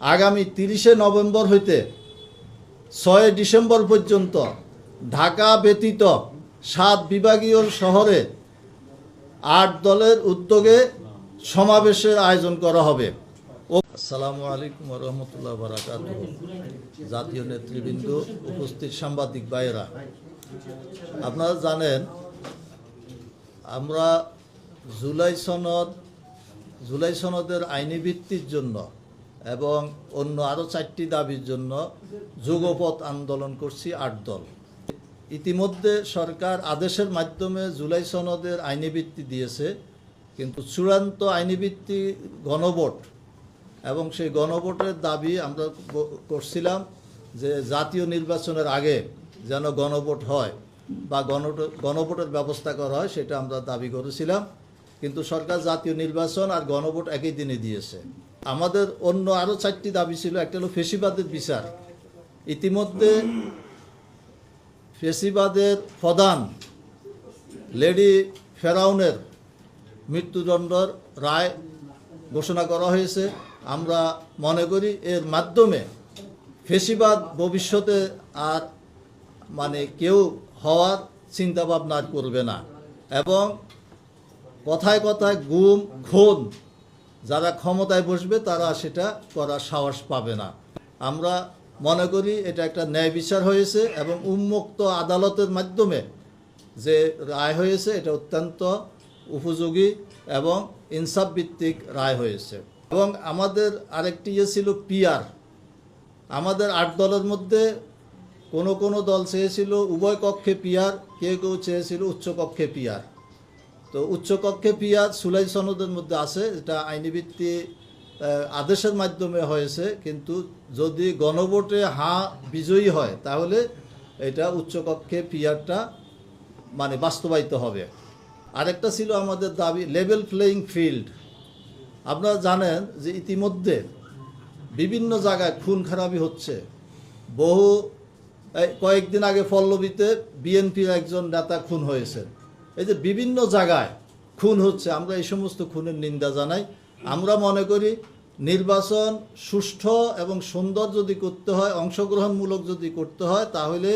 আগামী তিরিশে নভেম্বর হইতে ছয় ডিসেম্বর পর্যন্ত ঢাকা ব্যতীত সাত বিভাগীয় শহরে আট দলের উদ্যোগে সমাবেশের আয়োজন করা হবে। আসসালামু আলাইকুম রহমতুল্লাহ বারাকাত জাতীয় নেতৃবৃন্দ, উপস্থিত সাংবাদিক ভাইয়েরা, আপনারা জানেন, আমরা জুলাই সনদ, জুলাই সনদের আইনি ভিত্তির জন্য এবং অন্য আরও চারটি দাবির জন্য যুগপথ আন্দোলন করছি আট দল। ইতিমধ্যে সরকার আদেশের মাধ্যমে জুলাই সনদের আইনি ভিত্তি দিয়েছে, কিন্তু চূড়ান্ত আইনি ভিত্তি গণভোট এবং সেই গণভোটের দাবি আমরা করছিলাম যে জাতীয় নির্বাচনের আগে যেন গণভোট হয় বা গণভোট- গণভোটের ব্যবস্থা করা হয় সেটা আমরা দাবি করেছিলাম, কিন্তু সরকার জাতীয় নির্বাচন আর গণভোট একই দিনে দিয়েছে। আমাদের অন্য আরও চারটি দাবি ছিল, একটা হলো ফেসিবাদের বিচার। ইতিমধ্যে ফেসিবাদের প্রধান লেডি ফেরাউনের মৃত্যুদণ্ডর রায় ঘোষণা করা হয়েছে। আমরা মনে করি এর মাধ্যমে ফেসিবাদ ভবিষ্যতে আর মানে কেউ হওয়ার চিন্তাভাবনা করবে না। এবং কথায় কথায় গুম, খুন যারা ক্ষমতায় বসবে, তারা সেটা করার সাহস পাবে না। আমরা মনে করি এটা একটা ন্যায় বিচার হয়েছে এবং উন্মুক্ত আদালতের মাধ্যমে যে রায় হয়েছে, এটা অত্যন্ত উপযোগী এবং ইনসাফ ভিত্তিক রায় হয়েছে। এবং আমাদের আরেকটি ইয়ে ছিল পিয়ার আমাদের আট দলের মধ্যে কোনো কোনো দল চেয়েছিল উভয় কক্ষে পিয়ার কেউ কেউ চেয়েছিল উচ্চ কক্ষে পিয়ার তো উচ্চ কক্ষে পিয়ার সুলাই সনদের মধ্যে আছে, এটা আইনি ভিত্তি আদেশের মাধ্যমে হয়েছে, কিন্তু যদি গণভোটে হা বিজয়ী হয়, তাহলে এটা উচ্চকক্ষে পিয়ারটা মানে বাস্তবায়িত হবে। আরেকটা ছিল আমাদের দাবি লেভেল প্লেয়িং ফিল্ড আপনারা জানেন যে ইতিমধ্যে বিভিন্ন জায়গায় খুন খারাপি হচ্ছে। বহু কয়েকদিন আগে পল্লবীতে বিএনপির একজন নেতা খুন হয়েছে। এই যে বিভিন্ন জায়গায় খুন হচ্ছে, আমরা এই সমস্ত খুনের নিন্দা জানাই। আমরা মনে করি নির্বাচন সুষ্ঠু এবং সুন্দর যদি করতে হয়, অংশগ্রহণমূলক যদি করতে হয়, তাহলে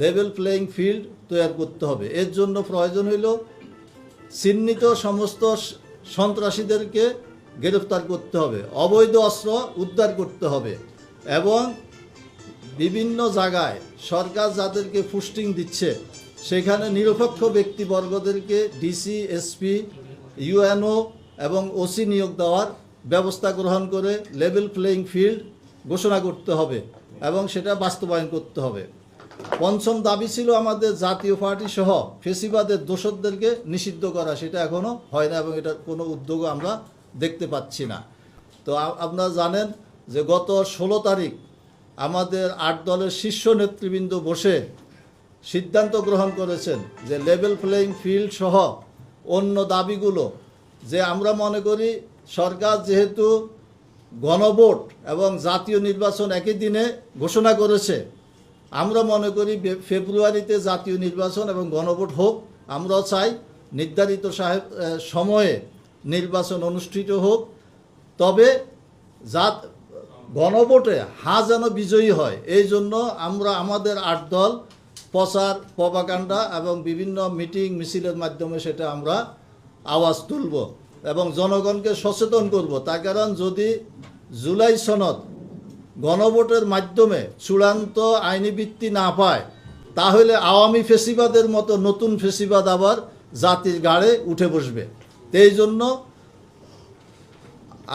লেভেল প্লেয়িং ফিল্ড তৈরি করতে হবে। এর জন্য প্রয়োজন হইল চিহ্নিত সমস্ত সন্ত্রাসীদেরকে গ্রেফতার করতে হবে, অবৈধ অস্ত্র উদ্ধার করতে হবে এবং বিভিন্ন জায়গায় সরকার যাদেরকে পুস্টিং দিচ্ছে সেখানে নিরপেক্ষ ব্যক্তিবর্গদেরকে ডিসি, এসপি, ইউএনও এবং ওসি নিয়োগ দেওয়ার ব্যবস্থা গ্রহণ করে লেভেল প্লেয়িং ফিল্ড ঘোষণা করতে হবে এবং সেটা বাস্তবায়ন করতে হবে। পঞ্চম দাবি ছিল আমাদের জাতীয় পার্টি সহ ফেসিবাদের দোষরদেরকে নিষিদ্ধ করা। সেটা এখনও হয় না এবং এটার কোনো উদ্যোগও আমরা দেখতে পাচ্ছি না। তো আপনারা জানেন যে গত ষোলো তারিখ আমাদের আট দলের শীর্ষ নেতৃবৃন্দ বসে সিদ্ধান্ত গ্রহণ করেছেন যে লেভেল প্লেয়িং ফিল্ড সহ অন্য দাবিগুলো যে আমরা মনে করি সরকার যেহেতু গণভোট এবং জাতীয় নির্বাচন একই দিনে ঘোষণা করেছে, আমরা মনে করি ফেব্রুয়ারিতে জাতীয় নির্বাচন এবং গণভোট হোক, আমরাও চাই নির্ধারিত সাহেব সময়ে নির্বাচন অনুষ্ঠিত হোক। তবে জাত, গণভোটে হা যেন বিজয়ী হয়, এই জন্য আমরা আমাদের আট দল প্রচার প্রপাকাণ্ডা এবং বিভিন্ন মিটিং, মিছিলের মাধ্যমে সেটা আমরা আওয়াজ তুলব এবং জনগণকে সচেতন করব। তার কারণ যদি জুলাই সনদ গণভোটের মাধ্যমে চূড়ান্ত আইনি ভিত্তি না পায়, তাহলে আওয়ামী ফেসিবাদের মতো নতুন ফেসিবাদ আবার জাতির গাড়ে উঠে বসবে। এই জন্য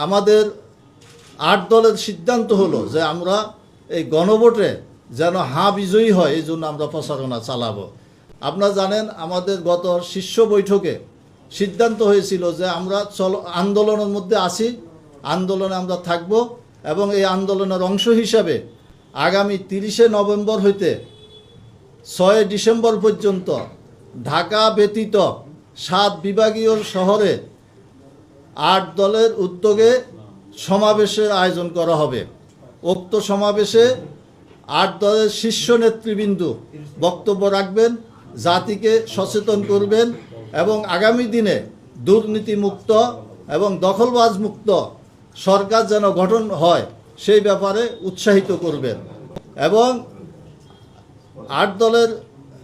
আমাদের আট দলের সিদ্ধান্ত হলো যে আমরা এই গণভোটে যেন হা বিজয়ী হয়, এই জন্য আমরা প্রচারণা চালাবো। আপনারা জানেন, আমাদের গত শীর্ষ বৈঠকে সিদ্ধান্ত হয়েছিল যে আমরা চল, আন্দোলনের মধ্যে আছি, আন্দোলনে আমরা থাকব এবং এই আন্দোলনের অংশ হিসাবে আগামী তিরিশে নভেম্বর হইতে ছয় ডিসেম্বর পর্যন্ত ঢাকা ব্যতীত সাত বিভাগীয় শহরে আট দলের উদ্যোগে সমাবেশের আয়োজন করা হবে। উক্ত সমাবেশে আট দলের শীর্ষ নেতৃবৃন্দ বক্তব্য রাখবেন, জাতিকে সচেতন করবেন এবং আগামী দিনে দুর্নীতিমুক্ত এবং দখলবাজ মুক্ত সরকার যেন গঠন হয় সেই ব্যাপারে উৎসাহিত করবেন। এবং আট দলের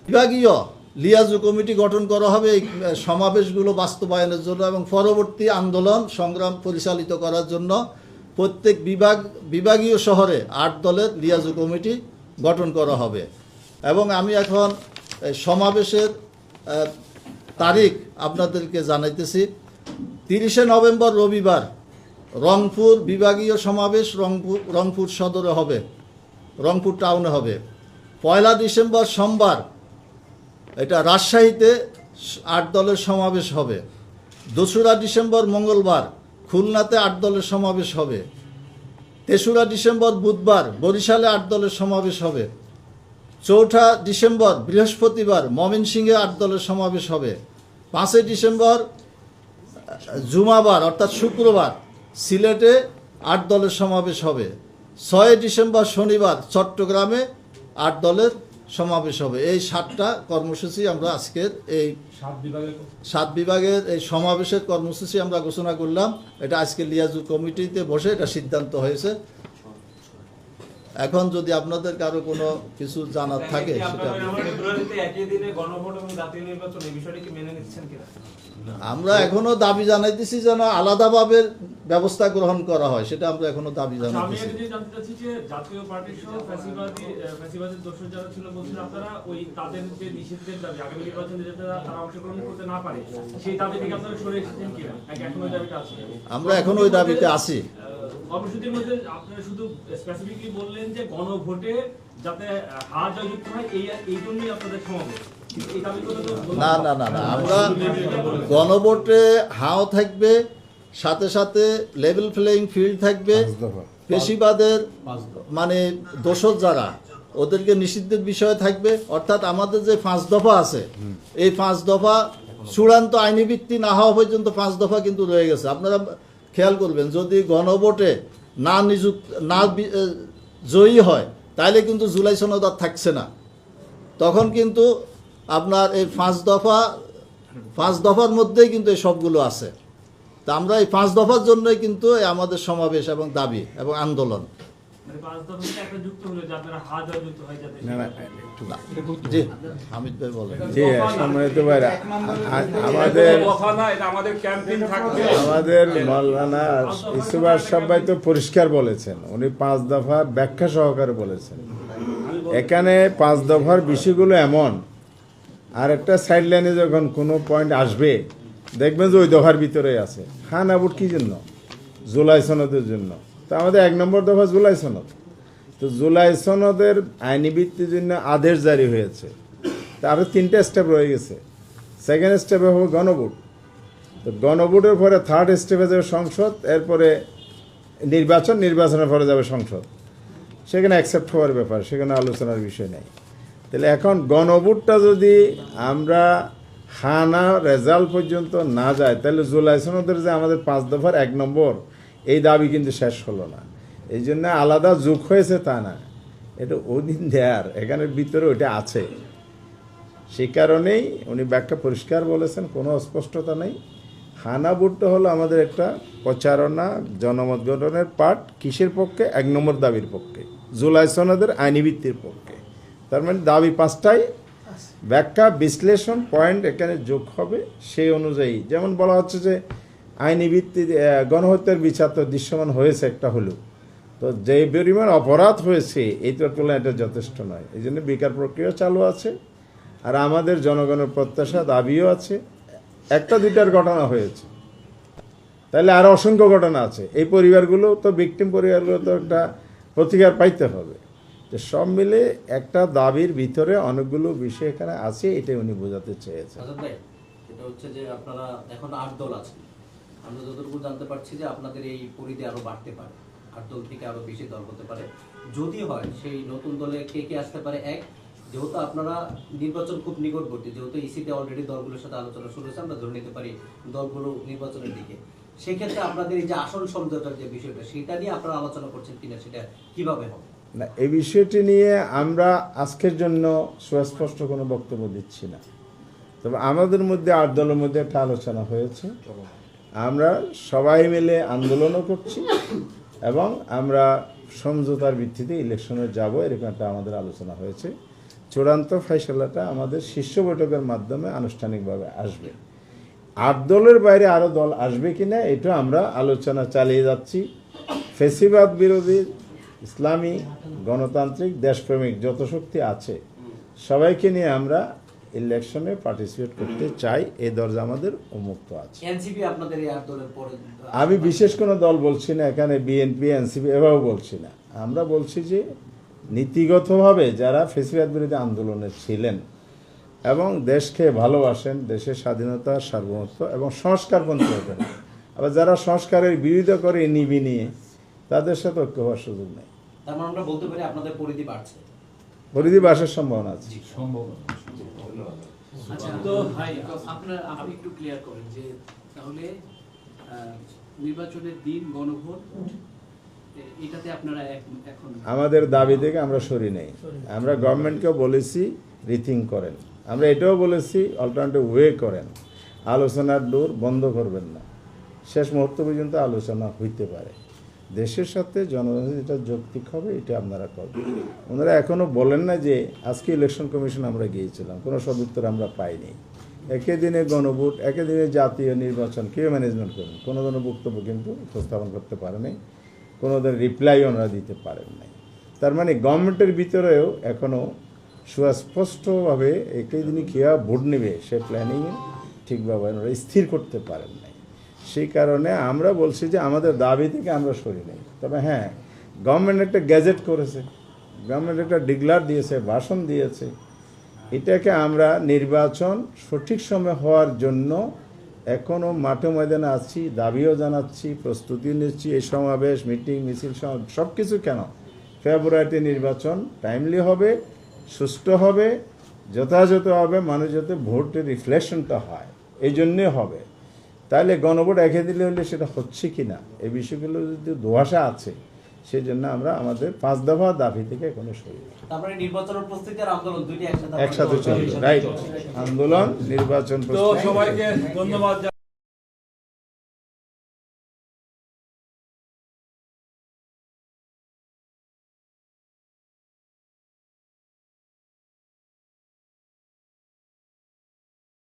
বিভাগীয় লিয়াজু কমিটি গঠন করা হবে এই সমাবেশগুলো বাস্তবায়নের জন্য এবং পরবর্তী আন্দোলন সংগ্রাম পরিচালিত করার জন্য। প্রত্যেক বিভাগ, বিভাগীয় শহরে আট দলের লিয়াজু কমিটি গঠন করা হবে। এবং আমি এখন সমাবেশের তারিখ আপনাদেরকে জানাইতেছি। তিরিশে নভেম্বর রবিবার রংপুর বিভাগীয় সমাবেশ রংপুর রংপুর সদরে হবে, রংপুর টাউনে হবে। পয়লা ডিসেম্বর সোমবার এটা রাজশাহীতে আট দলের সমাবেশ হবে। দোসরা ডিসেম্বর মঙ্গলবার খুলনাতে আট দলের সমাবেশ হবে। তেসরা ডিসেম্বর বুধবার বরিশালে আট দলের সমাবেশ হবে। চৌঠা ডিসেম্বর বৃহস্পতিবার ময়মনসিংহে আট দলের সমাবেশ হবে। পাঁচই ডিসেম্বর, জুমাবার, অর্থাৎ শুক্রবার, সিলেটে আট দলের সমাবেশ হবে। ছয় ডিসেম্বর শনিবার চট্টগ্রামে আট দলের সমাবেশ হবে। এই সাতটা কর্মসূচি আমরা আজকের এই সাত বিভাগের সাত বিভাগের এই সমাবেশের কর্মসূচি আমরা ঘোষণা করলাম। এটা আজকে লিয়াজু কমিটিতে বসে এটা সিদ্ধান্ত হয়েছে। এখন যদি আপনাদের কারও কোনো কিছু জানার থাকে সেটা আমার ফেব্রুয়ারিতে একই দিনে গণভোট এবং জাতীয় নির্বাচন এই বিষয়টি কি মেনে নিচ্ছেন কিনা? আমরা এখনও দাবি জানাইতেছি যেন আলাদাভাবে ব্যবস্থা গ্রহণ করা হয় সেটা আমরা এখনও দাবি আচ্ছা, আমি জানাইতেছি। একটা জিনিস জানতে চাচ্ছি যে জাতীয় পার্টি সহ ফ্যাসিবাদী আহ, ফ্যাসিবাদের দোষর যারা ছিল বলছেন আপনারা ওই তাদের যে নিষিদ্ধের দাবি আগামী নির্বাচনে যাতে তারা তারা অংশগ্রহণ করতে না পারে সেই দাবি থেকে আপনারা সরে এসেছেন কিনা? নাকি এখন ওই দাবিটা আছে? আমরা এখন ওই দাবিতে আছি। কর্মসূচির মধ্যে আপনারা শুধু স্পেসিফিকলি বললেন যে গণভোটে যাতে হার জয়যুক্ত হয় এই এই জন্যই আপনাদের সমাবেশ। না না না না আমরা গণভোটে হাও থাকবে সাথে সাথে লেভেল প্লেইং ফিল্ড থাকবে। পেশিবাদের মানে দোষর যারা ওদেরকে নিষিদ্ধের বিষয় থাকবে। অর্থাৎ আমাদের যে পাঁচ দফা আছে এই পাঁচ দফা চূড়ান্ত আইনি ভিত্তি না হওয়া পর্যন্ত পাঁচ দফা কিন্তু রয়ে গেছে। আপনারা খেয়াল করবেন, যদি গণভোটে না নিযুক্ত, না জয়ী হয়, তাইলে কিন্তু জুলাই সনদ আর থাকছে না। তখন কিন্তু আপনার এই পাঁচ দফা, পাঁচ দফার মধ্যেই কিন্তু এই সবগুলো আছে। তা আমরা এই পাঁচ দফার জন্যই কিন্তু আমাদের সমাবেশ এবং দাবি এবং আন্দোলন। মানে আমাদের মৌলানা সবাই তো পরিষ্কার বলেছেন উনি পাঁচ দফা ব্যাখ্যা সহকারে বলেছেন। এখানে পাঁচ দফার বিষয়গুলো এমন আর একটা সাইড লাইনে যখন কোনো পয়েন্ট আসবে দেখবেন যে ওই দফার ভিতরে আছে। খান আবুট কি জন্য? জুলাই সনদের জন্য। তো আমাদের এক নম্বর দফা জুলাই সনদ। তো জুলাই সনদের আইনি ভিত্তির জন্য আদেশ জারি হয়েছে। তা আরও তিনটা স্টেপ রয়ে গেছে। সেকেন্ড স্টেপে হবে গণভোট। তো গণভোটের পরে থার্ড স্টেপে যাবে সংসদ, এরপরে নির্বাচন, নির্বাচনের পরে যাবে সংসদ। সেখানে অ্যাকসেপ্ট হওয়ার ব্যাপার, সেখানে আলোচনার বিষয় নেই। তাহলে এখন গণভোটটা যদি আমরা হানা রেজাল্ট পর্যন্ত না যায়, তাহলে জুলাই সনদের যে আমাদের পাঁচ দফার এক নম্বর এই দাবি কিন্তু শেষ হলো না। এই জন্য আলাদা যুগ হয়েছে তা না। এটা অধীন দেয়ার এখানের ভিতরে ওইটা আছে। সেই কারণেই উনি ব্যাখ্যা পরিষ্কার বলেছেন, কোনো অস্পষ্টতা নেই। হানা ভোটটা হলো আমাদের একটা প্রচারণা, জনমত গঠনের পার্ট কিসের পক্ষে? এক নম্বর দাবির পক্ষে। জুলাই সনদের আইনি ভিত্তির পক্ষে। তার মানে দাবি পাঁচটাই। ব্যাখ্যা, বিশ্লেষণ, পয়েন্ট এখানে যোগ হবে সেই অনুযায়ী। যেমন বলা হচ্ছে যে আইনি ভিত্তি আহ, গণহত্যার বিচার তো দৃশ্যমান হয়েছে একটা হলেও। তো যে পরিমাণ অপরাধ হয়েছে এইটার তুলনায় এটা যথেষ্ট নয়। এই জন্য বিচার প্রক্রিয়া চালু আছে আর আমাদের জনগণের প্রত্যাশা দাবিও আছে। একটা দুইটার ঘটনা হয়েছে। তাহলে আরও অসংখ্য ঘটনা আছে। এই পরিবারগুলো তো ভিকটিম পরিবারগুলো তো একটা প্রতিকার পাইতে হবে। যে সব মিলে একটা দাবির ভিতরে অনেকগুলো বিষয় এখানে আছে এটাই উনি বোঝাতে চেয়েছেন। ভাই এটা হচ্ছে যে আপনারা এখন আট দল আছেন। আমরা যতটুকু জানতে পারছি যে আপনাদের এই পরিধি আরও বাড়তে পারে, আর দল থেকে আরও বেশি দল হতে পারে। যদি হয়, সেই নতুন দলে কে কে আসতে পারে? এক, যেহেতু আপনারা নির্বাচন খুব নিকটবর্তী, যেহেতু ইসিতে অলরেডি দলগুলোর সাথে আলোচনা শুরু হয়েছে, আমরা ধরে নিতে পারি দলগুলো নির্বাচনের দিকে। সেক্ষেত্রে আপনাদের এই যে আসন সমঝোতার যে বিষয়টা, সেটা নিয়ে আপনারা আলোচনা করছেন কিনা, সেটা কীভাবে হবে? না, এই বিষয়টি নিয়ে আমরা আজকের জন্য সুস্পষ্ট কোনো বক্তব্য দিচ্ছি না। তবে আমাদের মধ্যে, আট দলের মধ্যে একটা আলোচনা হয়েছে। আমরা সবাই মিলে আন্দোলনও করছি এবং আমরা সমঝোতার ভিত্তিতে ইলেকশনে যাব, এরকম একটা আমাদের আলোচনা হয়েছে। চূড়ান্ত ফয়সলাটা আমাদের শীর্ষ বৈঠকের মাধ্যমে আনুষ্ঠানিকভাবে আসবে। আট দলের বাইরে আরও দল আসবে কি না এটা আমরা আলোচনা চালিয়ে যাচ্ছি। ফেসিবাদ বিরোধী, ইসলামী, গণতান্ত্রিক, দেশপ্রেমিক যত শক্তি আছে, সবাইকে নিয়ে আমরা ইলেকশনে পার্টিসিপেট করতে চাই এই দরজা আমাদের উন্মুক্ত আছে। আমি বিশেষ কোনো দল বলছি না এখানে বিএনপি এনসিপি এভাবে বলছি না। আমরা বলছি যে নীতিগতভাবে যারা ফেসিবাদ বিরোধী আন্দোলনে ছিলেন এবং দেশকে ভালোবাসেন দেশের স্বাধীনতা সার্বভৌমত্ব এবং সংস্কারপন্থী হবেন আবার যারা সংস্কারের বিরোধিতা করে নিবি নিয়ে তাদের সাথে ঐক্য হওয়ার সুযোগ নেই। তার মানে আমরা বলতে পারি আপনাদের পরিধি বাড়ছে। পরিধি বাসের সম্ভাবনা আছে। আচ্ছা তো ভাই আপনার আপনি একটু ক্লিয়ার করেন যে তাহলে নির্বাচনের দিন গণভোট এটাতে আপনারা এখন আমাদের দাবি থেকে আমরা সরি নেই। আমরা গভর্নমেন্টকেও বলেছি রিথিং করেন। আমরা এটাও বলেছি অল্টারনেটিভ ওয়ে করেন। আলোচনার ডোর বন্ধ করবেন না। শেষ মুহূর্ত পর্যন্ত আলোচনা হইতে পারে। দেশের সাথে জনগণের যেটা যৌক্তিক হবে, এটা আপনারা করবেন। ওনারা এখনও বলেন না যে আজকে ইলেকশন কমিশন আমরা গিয়েছিলাম, কোনো সদুত্তর আমরা পাইনি। একে দিনে গণভোট, একে দিনে জাতীয় নির্বাচন, কেউ ম্যানেজমেন্ট করবেন। কোনো ধরনের বক্তব্য কিন্তু উপস্থাপন করতে পারেনি কোনো ধরনের রিপ্লাই ওনারা দিতে পারেন নাই। তার মানে গভর্নমেন্টের ভিতরেও এখনও সুস্পষ্টভাবে একই দিনই কীভাবে ভোট নেবে সে প্ল্যানিং ঠিকভাবে ওনারা স্থির করতে পারেন নাই। সেই কারণে আমরা বলছি যে আমাদের দাবি থেকে আমরা সরি নেই। তবে হ্যাঁ গভর্নমেন্ট একটা গ্যাজেট করেছে। গভর্নমেন্ট একটা ডিক্লার দিয়েছে, ভাষণ দিয়েছে। এটাকে আমরা নির্বাচন সঠিক সময় হওয়ার জন্য এখনও মাঠে ময়দানে আছি, দাবিও জানাচ্ছি, প্রস্তুতি নিচ্ছি। এই সমাবেশ মিটিং মিছিল সব কিছু কেন? ফেব্রুয়ারিতে নির্বাচন টাইমলি হবে, সুষ্ঠু হবে যথাযথভাবে মানুষ যাতে ভোটের রিফ্লেকশনটা হয়। এই জন্যে হবে। তাহলে গণভোট একে দিলে হলে সেটা হচ্ছে কি না? এই বিষয়গুলো যদি দোয়াশা আছে সেই জন্য আমরা আমাদের পাঁচ দফা দাবি থেকে এখনও সরি একসাথে একসাথে চলবে। রাইট? আন্দোলন নির্বাচন সবাইকে ধন্যবাদ